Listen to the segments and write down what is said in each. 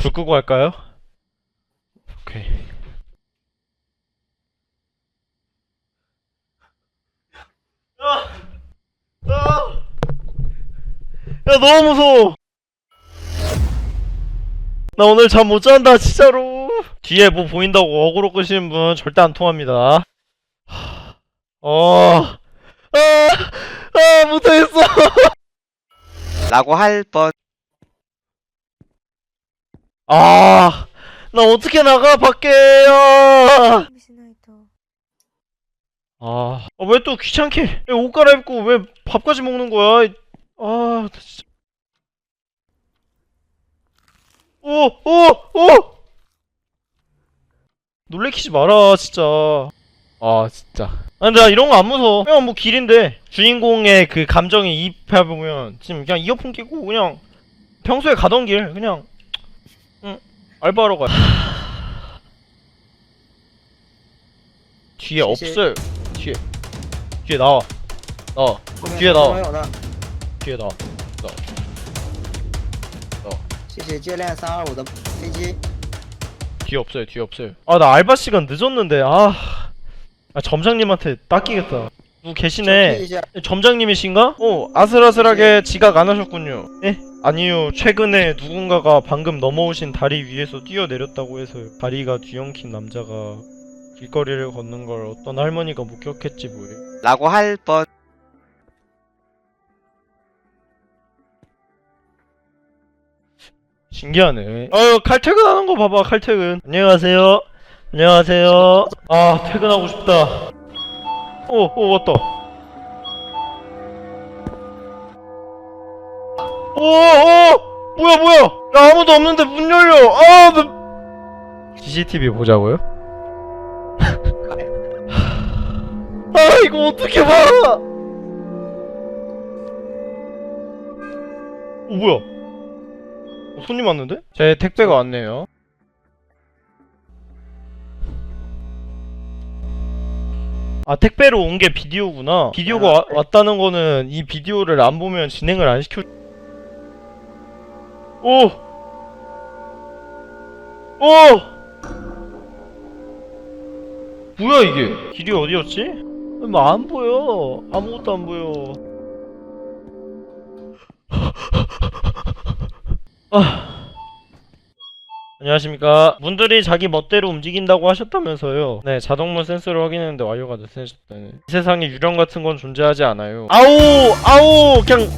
불 끄고 할까요? 오케이. 야! 야! 야, 너무 무서워! 나 오늘 잠 못 잔다, 진짜로! 뒤에 뭐 보인다고 어그로 끄시는 분 절대 안 통합니다. 하, 어, 아, 아, 못하겠어! 라고 할 뻔. 아, 나 어떻게 나가, 밖에요! 準備しないと 아, 왜 또 귀찮게 왜 옷 갈아입고 왜 밥까지 먹는 거야? 이- 아, 나 진짜. 오, 오, 오! 놀래키지 마라, 진짜. 아, 진짜. 아, 근데 나 이런 거 안 무서워. 그냥 뭐 길인데 주인공의 그 감정에 이입해보면 지금 그냥 이어폰 끼고 그냥 평소에 가던 길 그냥 응, 알바하러 가요. 뒤에 없어요. 뒤에 뒤에 나와 나와 后面 뒤에 나와 后面有的， 뒤에 나와 谢谢接链三二五的飞机。 뒤에 없어요 뒤에 없어요 아 나 알바 시간 늦었는데 아, 아 점장님한테 닦이겠다 누구 계시네. 점장님이신가? 어, 아슬아슬하게 네. 지각 안 하셨군요. 네? 아니요, 최근에 누군가가 방금 넘어오신 다리 위에서 뛰어내렸다고 해서 다리가 뒤엉킨 남자가 길거리를 걷는 걸 어떤 할머니가 목격했지 뭐예요. 라고 할 뻔. 신기하네. 어, 아유, 칼퇴근하는 거 봐봐, 칼퇴근. 안녕하세요. 안녕하세요. 아, 퇴근하고 싶다. 오, 오, 왔다. 오, 오! 뭐야, 뭐야! 야, 아무도 없는데 문 열려! 아, 나... CCTV 보자고요? 아, 이거 어떻게 봐! 오, 뭐야? 어, 손님 왔는데? 제 택배가 왔네요. 아 택배로 온 게 비디오구나. 비디오가 와- 왔다는 거는 이 비디오를 안 보면 진행을 안 시켜. 오. 오. 뭐야 이게? 길이 어디였지? 뭐 안 보여. 아무것도 안 보여. 아. 안녕하십니까. 문들이 자기 멋대로 움직인다고 하셨다면서요. 네, 자동문 센서를 확인했는데 와이어가 느슨해졌다네. 이 세상에 유령 같은 건 존재하지 않아요. 아오! 아오! 그냥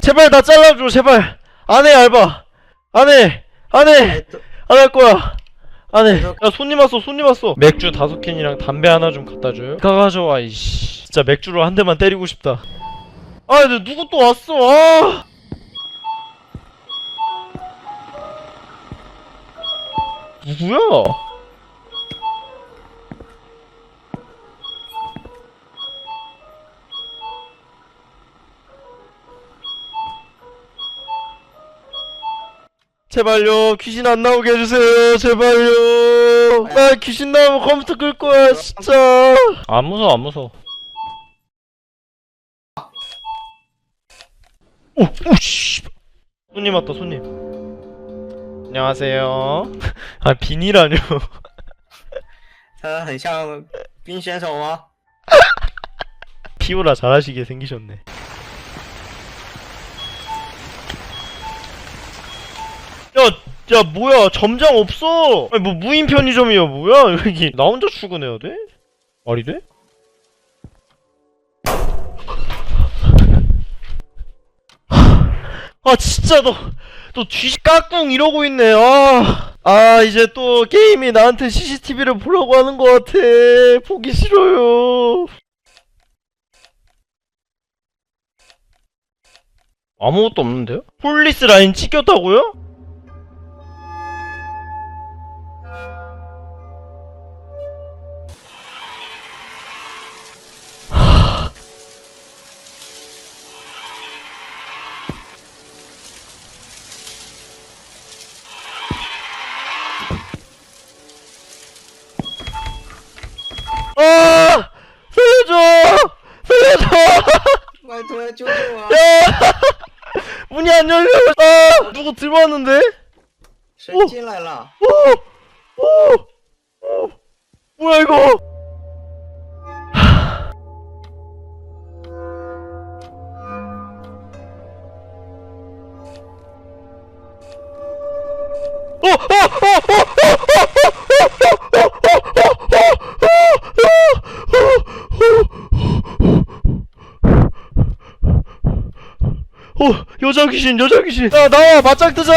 제발 나 잘라줘, 제발. 안 해, 알바. 안 해. 안 해. 안 할 거야. 안 해. 야, 손님 왔어, 손님 왔어. 맥주 다섯 캔이랑 담배 하나 좀 갖다 줘요. 가 가져와, 이씨. 진짜 맥주로 한 대만 때리고 싶다. 아, 누구 또 왔어, 아! 누구야? 제발요 귀신 안 나오게 해주세요 제발요. 나 귀신 나오면 컴퓨터 끌 거야 진짜. 안 무서워 안 무서워. 오 오 씨 손님 왔다 손님 안녕하세요 아 비니라뇨 他很像冰选手吗？ 피오라 잘하시게 생기셨네 야, 야 뭐야 점장 없어 아니 뭐 무인 편의점이야 뭐야 여기 나 혼자 출근해야 돼? 말이 돼? 아 진짜 너 너뒤 깍꿍 이러고 있네 아, 아 이제 또 게임이 나한테 CCTV를 보라고 하는 것 같아 보기 싫어요 아무것도 없는데요? 폴리스 라인 찍혔다고요? 拜托救救我！ 야! 문이 안 열려! 아! 누구 들어왔는데? 谁进来了？ 오! 오! 오! 뭐야 이거? 어, 어, 어, 어, 어 여자 귀신 여자 귀신. 야 나와 맞짱 뜨자.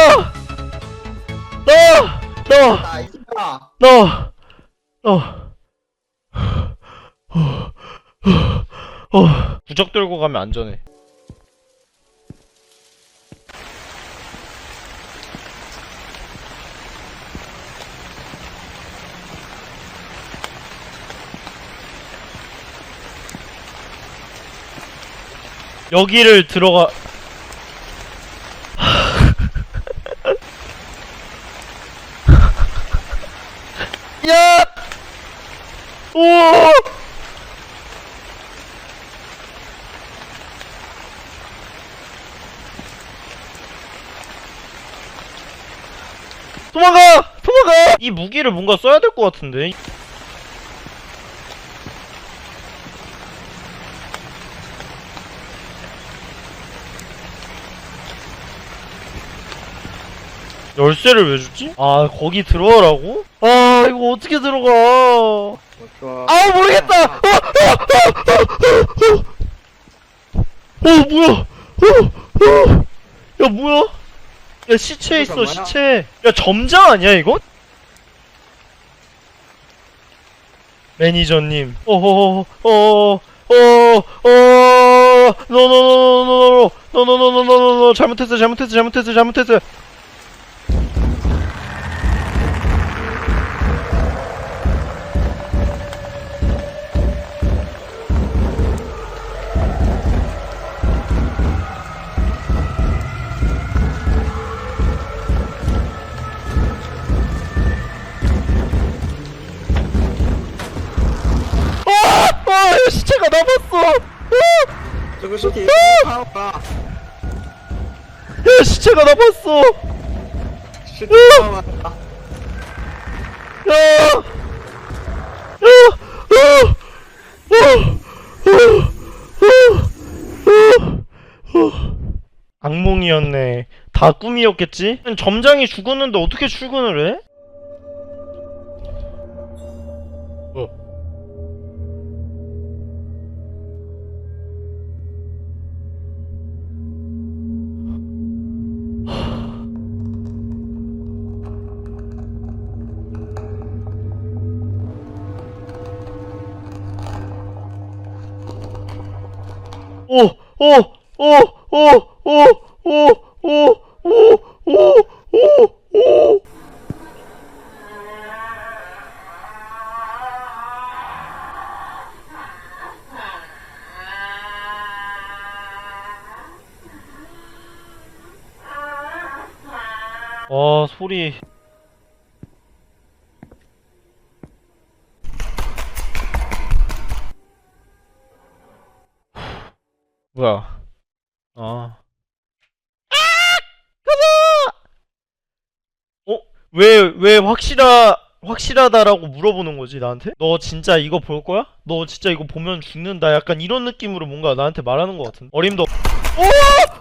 나와 나와 나 이기다. 나와 나와 어, 어, 어. 부적 들고 가면 안전해. 여기를 들어가 야! 오! 도망가! 도망가! 이 무기를 뭔가 써야 될 것 같은데. 열쇠를 왜 주지? 아 거기 들어가라고? 아 이거 어떻게 들어가? 아 모르겠다. 어, 어, 어, 어, 어, 어 뭐야? 어, 어. 야 뭐야? 야 시체 있어 뭐야? 시체. 야 점장 아니야 이거? 매니저님. 어허허 어어어 노노노노노노 노노노노노노 잘못했어 잘못했어 잘못했어 잘못했어. 야 시체가 남았어. 시체가 남았다. 악몽이었네. 다 꿈이었겠지? 점장이 죽었는데 어떻게 출근을 해? 오, 오, 오, 오, 오, 오, 오, 오, 오, 오, 오. 와, 소리. 뭐야? 아. 어? 왜, 왜 확실하, 확실하다라고 물어보는 거지, 나한테? 너 진짜 이거 볼 거야? 너 진짜 이거 보면 죽는다. 약간 이런 느낌으로 뭔가 나한테 말하는 것 같은데. 어림도. 오!